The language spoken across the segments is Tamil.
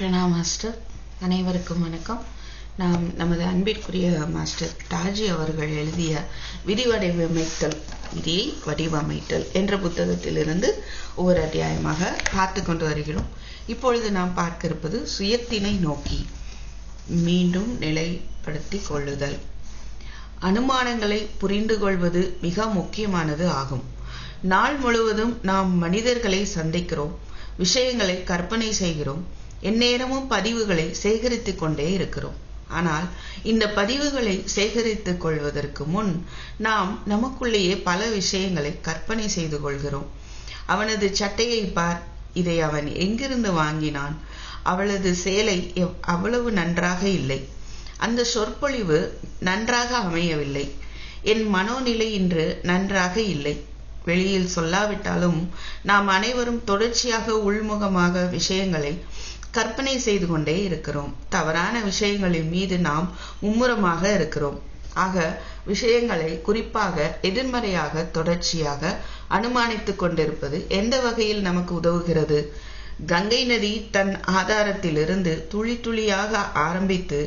கிருஷ்ணா மாஸ்டர். அனைவருக்கும் வணக்கம். நாம் நமது அன்பிற்குரிய மாஸ்டர் தாஜி அவர்கள் எழுதிய விதி வடிவமைத்தல் விதியை வடிவமைத்தல் என்ற புத்தகத்திலிருந்து ஒவ்வொரு அத்தியாயமாக பார்த்து கொண்டு வருகிறோம். இப்பொழுது நாம் பார்க்க இருப்பது சுயத்தினை நோக்கி மீண்டும் நிலைப்படுத்திக் கொள்ளுதல். அனுமானங்களை புரிந்து கொள்வது மிக முக்கியமானது ஆகும். நாள் முழுவதும் நாம் மனிதர்களை சந்திக்கிறோம் விஷயங்களை கற்பனை செய்கிறோம் எந்நேரமும் பதிவுகளை சேகரித்துக் கொண்டே இருக்கிறோம். ஆனால் இந்த பதிவுகளை சேகரித்துக் கொள்வதற்கு முன் நாம் நமக்குள்ளேயே பல விஷயங்களை கற்பனை செய்து கொள்கிறோம். அவனது சட்டையை பார் இதை அவன் எங்கிருந்து வாங்கினான்? அவளது சேலை அவ்வளவு நன்றாக இல்லை. அந்த சொற்பொழிவு நன்றாக அமையவில்லை. என் மனோநிலை இன்று நன்றாக இல்லை. வெளியில் சொல்லாவிட்டாலும் நாம் அனைவரும் தொடர்ச்சியாக உள்முகமாக விஷயங்களை கற்பனை செய்து கொண்டே இருக்கிறோம். தவறான விஷயங்களின் மீது நாம் மும்முரமாக இருக்கிறோம். ஆக விஷயங்களை குறிப்பாக எதிர்மறையாக தொடர்ச்சியாக அனுமானித்துக் கொண்டிருப்பது எந்த வகையில் நமக்கு உதவுகிறது? கங்கை நதி தன் ஆதாரத்திலிருந்து துளி துளியாக ஆரம்பித்து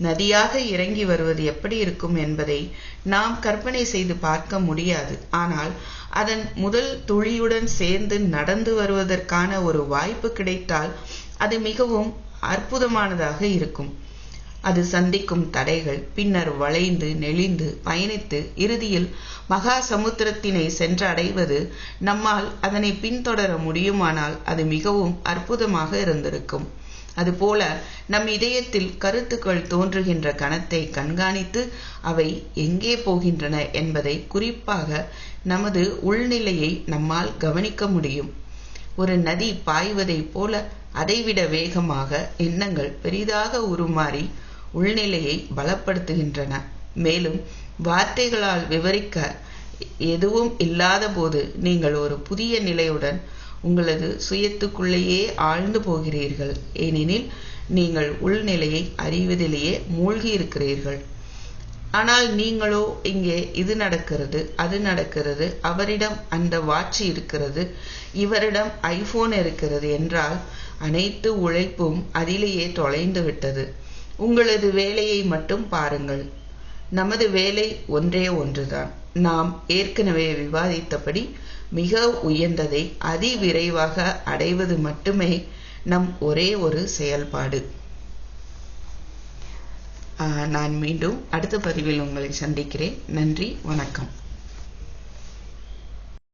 நதியாக இறங்கி வருவது எப்படி இருக்கும் என்பதை நாம் கற்பனை செய்து பார்க்க முடியாது. ஆனால் அதன் முதல் துளியுடன் சேர்ந்து நடந்து வருவதற்கான ஒரு வாய்ப்பு கிடைத்தால் அது மிகவும் அற்புதமானதாக இருக்கும். அது சந்திக்கும் தடைகள். பின்னர் வளைந்து நெளிந்து பயணித்து இறுதியில் மகா சமுத்திரத்தினை சென்றடைவது நம்மால் அதனை பின்தொடர முடியுமானால் அது மிகவும் அற்புதமாக இருந்திருக்கும். அதுபோல நம் இதயத்தில் கருத்துக்கள் தோன்றுகின்ற கணத்தை கண்காணித்து அவை எங்கே போகின்றன என்பதை குறிப்பாக நமது உள்நிலையை நம்மால் கவனிக்க முடியும். ஒரு நதி பாய்வதைப் போல அதைவிட வேகமாக எண்ணங்கள் பெரிதாக உருமாறி உள்நிலையை பலப்படுத்துகின்றன. மேலும் வார்த்தைகளால் விவரிக்க எதுவும் இல்லாத போது நீங்கள் ஒரு புதிய நிலையுடன் உங்களது சுயத்துக்குள்ளேயே ஆழ்ந்து போகிறீர்கள். ஏனெனில் நீங்கள் உள்நிலையை அறிவதிலேயே மூழ்கி இருக்கிறீர்கள் ஆனால் நீங்களோ இங்கே இது நடக்கிறது அது நடக்கிறது அவரிடம் அந்த வாட்ச் இருக்கிறது இவரிடம் ஐபோன் இருக்கிறது என்றால் அனைத்து உழைப்பும் அதிலேயே தொலைந்து விட்டது உங்களது வேலையை மட்டும் பாருங்கள். நமது வேலை ஒன்றே ஒன்றுதான். நாம் ஏற்கனவே விவாதித்தபடி மிக உயர்ந்ததை அதிவிரைவாக அடைவது மட்டுமே நம் ஒரே ஒரு செயல்பாடு. நான் மீண்டும் அடுத்த பதிவில் உங்களை சந்திக்கிறேன். நன்றி வணக்கம்.